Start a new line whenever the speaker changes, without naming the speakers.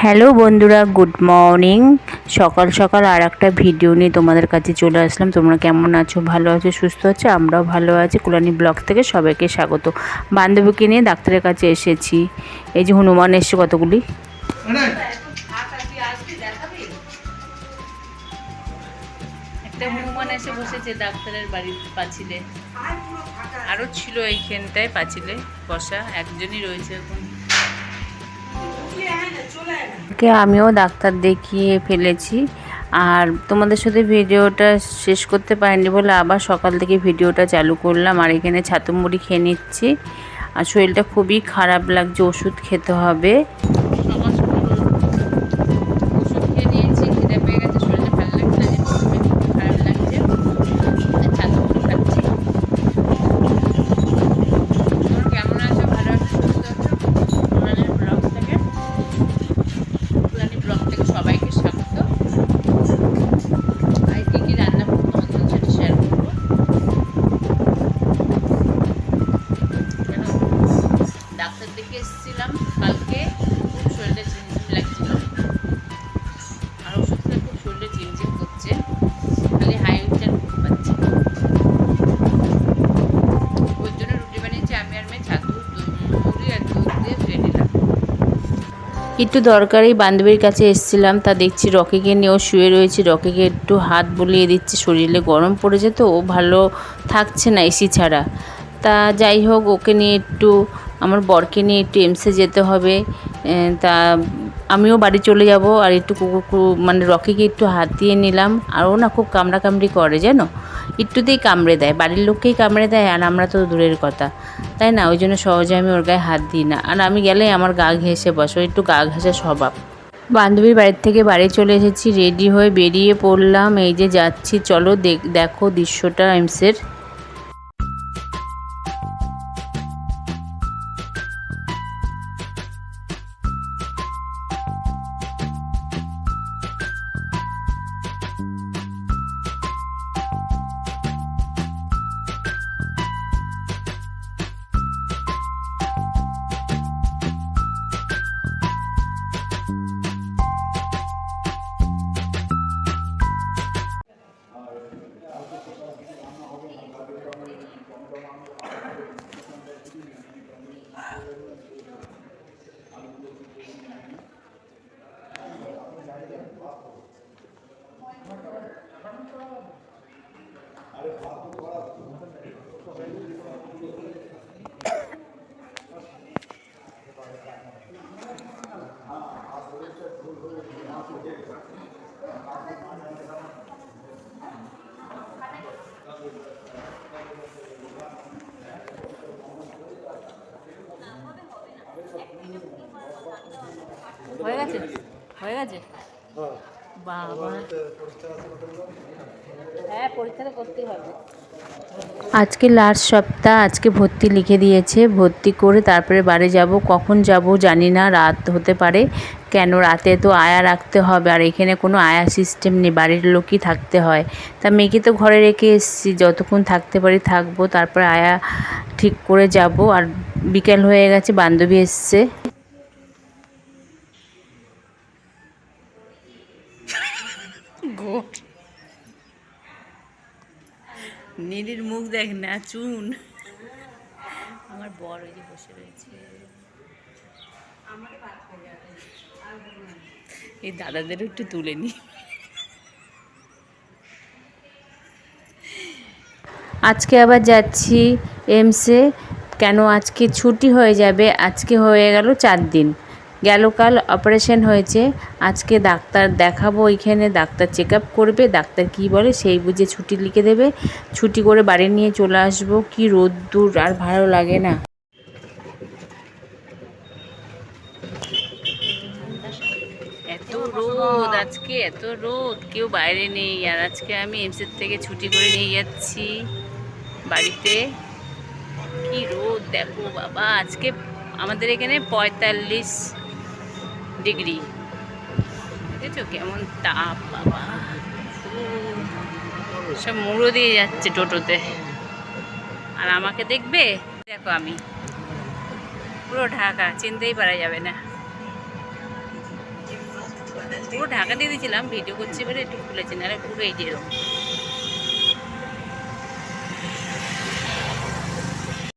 Hello বন্ধুরা, good morning. সকাল সকাল আর একটা ভিডিও নিয়ে তোমাদের কাছে চলে আসলাম। তোমরা কেমন আছো? ভালো আছো? সুস্থ আছো? আমরাও ভালো আছি। কুলানি ব্লগ থেকে সবাইকে স্বাগত। বান্ধবীকে নিয়ে ডাক্তারের কাছে এসেছি। এই যে হনুমান এসছে কতগুলি? হনুমান এসে বসেছে ডাক্তারের আরও ছিল এইখানটায় পাঁচিলে বসা। একজনই রয়েছে এখন। কে আমিও ডাক্তার দেখিয়ে ফেলেছি। আর তোমাদের সাথে ভিডিওটা শেষ করতে পারিনি বলে আবার সকাল থেকে ভিডিওটা চালু করলাম। আর এখানে ছাতুমুড়ি খেয়ে নিচ্ছি। আর শরীরটা খুবই খারাপ লাগছে, ওষুধ খেতে হবে। একটু দরকারি বান্ধবীর কাছে এসেছিলাম, তা দেখছি রকিকে নিয়েও শুয়ে রয়েছে। রকিকে একটু হাত বুলিয়ে দিচ্ছে, শরীরে গরম পড়েছে তো, ও ভালো থাকছে না এসি ছাড়া। তা যাই হোক, ওকে নিয়ে একটু, আমার বরকে নিয়ে একটু এমসে যেতে হবে। তা আমিও বাড়ি চলে যাব আর একটু কুকুর মানে রকিকে একটু হাত দিয়ে নিলাম। আর ও না খুব কামড়াকামড়ি করে, জানো? একটুতেই কামড়ে দেয়, বাড়ির লোককেই কামড়ে দেয় আর আমরা তো দূরের কথা, তাই না? ওই জন্য সহজে আমি ওর গায়ে হাত দিই না। আর আমি গেলেই আমার গা ঘেঁষে বসো একটু গা ঘেঁষে স্বভাব। বান্ধবীর বাড়ির থেকে বাড়ি চলে এসেছি, রেডি হয়ে বেরিয়ে পড়লাম। এই যে যাচ্ছি, চলো দেখো দৃশ্যটা এমসের। Thank you. হয়ে গেছে? হয়ে গেছে? হ্যাঁ আজকে লাস্ট সপ্তাহ, আজকে ভর্তি লিখে দিয়েছে। ভর্তি করে তারপরে বাড়ি যাব। কখন যাব জানি না, রাত হতে পারে। কেন রাতে তো আয়া রাখতে হবে? আর এখানে কোনো আয়া সিস্টেম নেই, বাড়ির লোকই থাকতে হয়। তা মেয়েকে তো ঘরে রেখে এসেছি, যতক্ষণ থাকতে পারি থাকব। তারপরে আয়া ঠিক করে যাব। আর বিকেল হয়ে গেছে, বান্ধবী এসছে। নীলির মুখ দেখ না, চুন। আমার বড় ওই যে বসে রয়েছে। এই দাদাদের একটু তুলে নি। আজকে আবার যাচ্ছি এমসে। কেন আজকে ছুটি হয়ে যাবে? আজকে হয়ে গেল চার দিন। গেল কাল অপারেশন হয়েছে। আজকে ডাক্তার দেখাবো ওইখানে, ডাক্তার চেক আপ করবে, ডাক্তার কি বলে সেই বুঝে ছুটি লিখে দেবে। ছুটি করে বাড়ি নিয়ে চলে আসব। কি রোদ্দুর, আর ভালো লাগে না। এত রোদ আজকে, এত রোদ। কেউ বাইরে নেই, আর আজকে আমি এমসের থেকে ছুটি করে নিয়ে যাচ্ছি বাড়িতে। কি রোদ, দেখো বাবা, আজকে আমাদের এখানে পঁয়তাল্লিশ ডিগ্রি। দেখেছ কেমন তাপ, বাবা। সব মুড়ো দিয়ে যাচ্ছে টোটোতে। আর আমাকে দেখবে? দেখো আমি। পুরো ঢাকা, চিনতেই পারা যাবে না। পুরো ঢাকা দিয়ে দিয়েছিলাম, ভিডিও করছি এবারে একটু খুলেছি না পুরো এই যে এরকম